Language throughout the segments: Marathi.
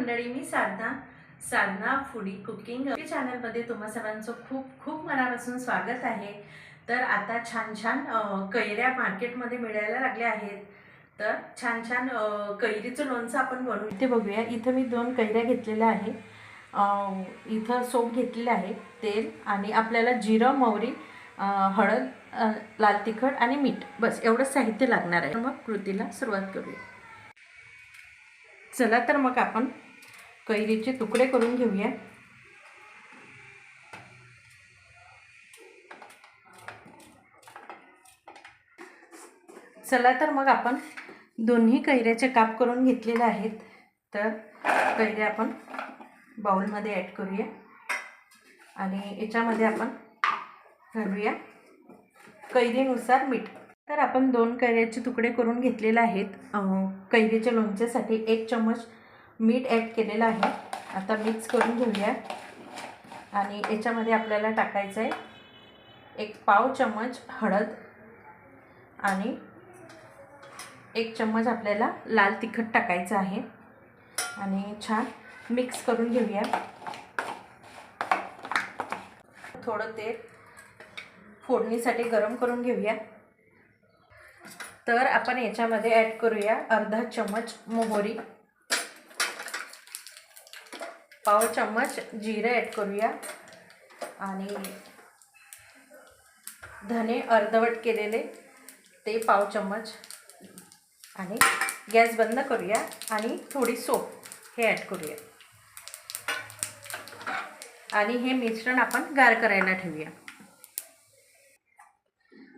मंडळी मी साधना साधना फुडी कुकिंग चॅनलमध्ये तुम्हा सर्वांचं खूप खूप मनापासून स्वागत आहे. तर आता छान छान कैऱ्या मार्केटमध्ये मिळायला लागल्या आहेत. तर छान छान कैरीचं लोणचं आपण बनवू. इथे बघूया इथं मी दोन कैऱ्या घेतलेल्या आहे इथं सोप घेतलेलं आहे तेल आणि आपल्याला जिरं मोहरी हळद लाल तिखट आणि मीठ. बस एवढं साहित्य लागणार आहे. मग कृतीला सुरुवात करूया. चला तर मग आपण कैरीचे तुकडे करून घेऊया. चला तर मग आपण दोन्ही कैऱ्याचे काप करून घेतलेले आहेत. तर कैऱ्या आपण बाउलमध्ये ॲड करूया. आणि याच्यामध्ये आपण घालूया कैरीनुसार मीठ. तर आपण दोन कैऱ्याचे तुकडे करून घेतलेले आहेत. कैरीच्या लोणच्यासाठी एक चम्मच मीठ ॲड केलेलं आहे. आता मिक्स करून घेऊया. आणि याच्यामध्ये आपल्याला टाकायचं आहे एक पाव चम्मच हळद आणि एक चम्मच आपल्याला लाल तिखट टाकायचं आहे. आणि छान मिक्स करून घेऊया. थोडं तेल फोडणीसाठी गरम करून घेऊया. तर आपण याच्यामध्ये ॲड करूया अर्धा चम्मच मोहरी. पाव चम्मच जिरे ॲड करूया. आणि धने अर्धवट केलेले ते पाव चम्मच. आणि गॅस बंद करूया आणि थोडी सोप हे ॲड करूया. आणि हे मिश्रण आपण गार करायला ठेवूया.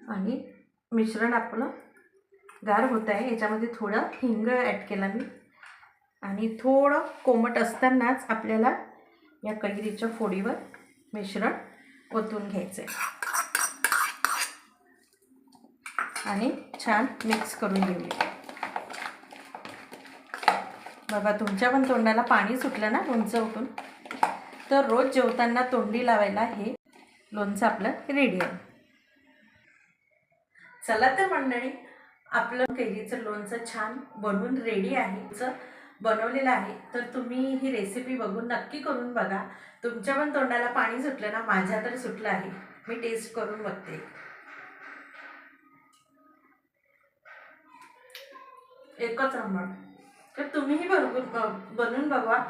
आणि मिश्रण आपलं गार होत आहे. याच्यामध्ये थोडं हिंग ॲड केला मी. आणि थोडं कोमट असतानाच आपल्याला या कैरीच्या फोडीवर मिश्रण ओतून घ्यायचं आहे आणि छान मिक्स करून घेऊया. बघा तुमच्या पण तोंडाला पाणी सुटलं ना लोणचं उठून तर रोज जेवताना तोंडी लावायला हे लोणचं आपलं रेडी आहे. चला तर मंडळी आपलं कैरीचं लोणचं छान बनवून रेडी आहे. चं बनवलेलं आहे तर तुम्ही ही रेसिपी बघून नक्की करून बघा. तुमच्या पण तोंडाला पाणी सुटलं ना माझ्या तर सुटलं आहे. मी टेस्ट करून बघते. एकच नंबर तर तुम्हीही बरोबर बनवून बघा.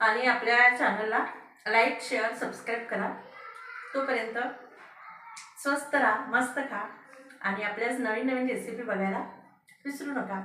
आणि आपल्या चॅनलला लाईक शेअर सबस्क्राईब करा. तोपर्यंत स्वस्त राहा मस्त खा. आणि आपल्याच नवीन नवीन रेसिपी बघायला विसरू नका.